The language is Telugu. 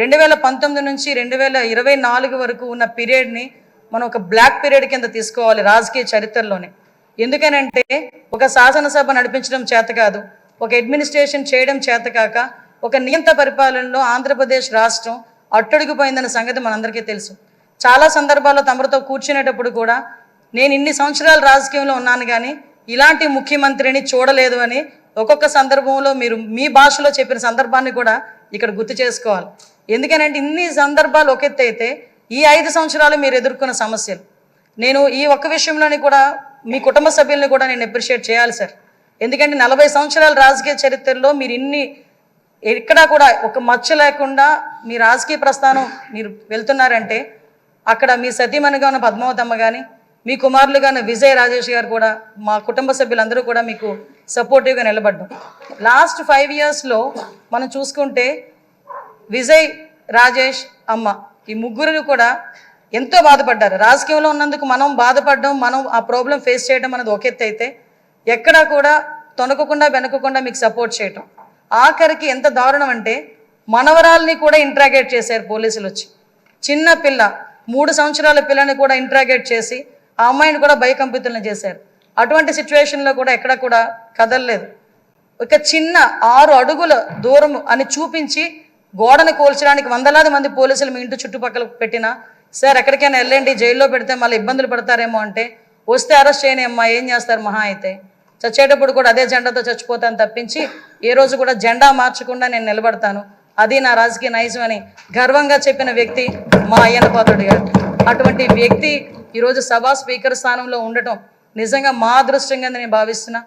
రెండు వేల పంతొమ్మిది నుంచి రెండు వేల ఇరవై నాలుగు వరకు ఉన్న పీరియడ్ని మనం ఒక బ్లాక్ పీరియడ్ కింద తీసుకోవాలి రాజకీయ చరిత్రలోనే. ఎందుకనంటే ఒక శాసనసభ నడిపించడం చేత కాదు ఒక అడ్మినిస్ట్రేషన్ చేయడం చేత కాక ఒక నియంత పరిపాలనలో ఆంధ్రప్రదేశ్ రాష్ట్రం అట్టడుగుపోయిందన్న సంగతి మనందరికీ తెలుసు. చాలా సందర్భాల్లో తమరితో కూర్చునేటప్పుడు కూడా నేను ఇన్ని సంవత్సరాలు రాజకీయంలో ఉన్నాను కానీ ఇలాంటి ముఖ్యమంత్రిని చూడలేదు అని ఒక్కొక్క సందర్భంలో మీరు మీ భాషలో చెప్పిన సందర్భాన్ని కూడా ఇక్కడ గుర్తు చేసుకోవాలి. ఎందుకనంటే ఇన్ని సందర్భాలు ఒక ఎత్తు అయితే ఈ ఐదు సంవత్సరాలు మీరు ఎదుర్కొన్న సమస్యలు. నేను ఈ ఒక్క విషయంలోని కూడా మీ కుటుంబ సభ్యుల్ని కూడా నేను అప్రిషియేట్ చేయాలి సార్ ఎందుకంటే నలభై సంవత్సరాల రాజకీయ చరిత్రలో మీరు ఇన్ని ఎక్కడా కూడా ఒక మచ్చ లేకుండా మీ రాజకీయ ప్రస్థానం మీరు వెళ్తున్నారంటే అక్కడ మీ సతీమణిగా ఉన్న పద్మావతమ్మ కానీ మీ కుమారులుగా ఉన్న విజయ్ రాజేష్ గారు కూడా మా కుటుంబ సభ్యులందరూ కూడా మీకు సపోర్టివ్గా నిలబడ్డం. లాస్ట్ ఫైవ్ ఇయర్స్లో మనం చూసుకుంటే విజయ్ రాజేష్ అమ్మ. ఈ ముగ్గురు కూడా ఎంతో బాధపడ్డారు. రాజకీయంలో ఉన్నందుకు మనం బాధపడడం మనం ఆ ప్రాబ్లం ఫేస్ చేయడం అనేది ఒక ఎత్తు అయితే ఎక్కడా కూడా తొనకకుండా వెనకకుండా మీకు సపోర్ట్ చేయటం. ఆఖరికి ఎంత దారుణం అంటే మనవరాల్ని కూడా ఇంట్రాగేట్ చేశారు పోలీసులు వచ్చి. చిన్న పిల్ల మూడు సంవత్సరాల పిల్లని కూడా ఇంట్రాగేట్ చేసి ఆ అమ్మాయిని కూడా భయకంపితులను చేశారు. అటువంటి సిచ్యువేషన్లో కూడా ఎక్కడ కూడా కదలలేదు. ఒక చిన్న ఆరు అడుగుల దూరం అని చూపించి గోడను కోల్చడానికి వందలాది మంది పోలీసులు మీ ఇంటి చుట్టుపక్కల పెట్టినా సార్ ఎక్కడికైనా వెళ్ళండి జైల్లో పెడితే మళ్ళీ ఇబ్బందులు పడతారేమో అంటే వస్తే అరెస్ట్ చేయని అమ్మా ఏం చేస్తారు మహా అయితే? చచ్చేటప్పుడు కూడా అదే జెండాతో చచ్చిపోతాను తప్పించి ఏ రోజు కూడా జెండా మార్చకుండా నేను నిలబడతాను. అది నా రాజకీయ నైజం అని గర్వంగా చెప్పిన వ్యక్తి మా అయ్యన్న పాత్రుడు గారు. అటువంటి వ్యక్తి ఈరోజు సభా స్పీకర్ స్థానంలో ఉండటం నిజంగా మా అదృష్టంగా నేను భావిస్తున్నా.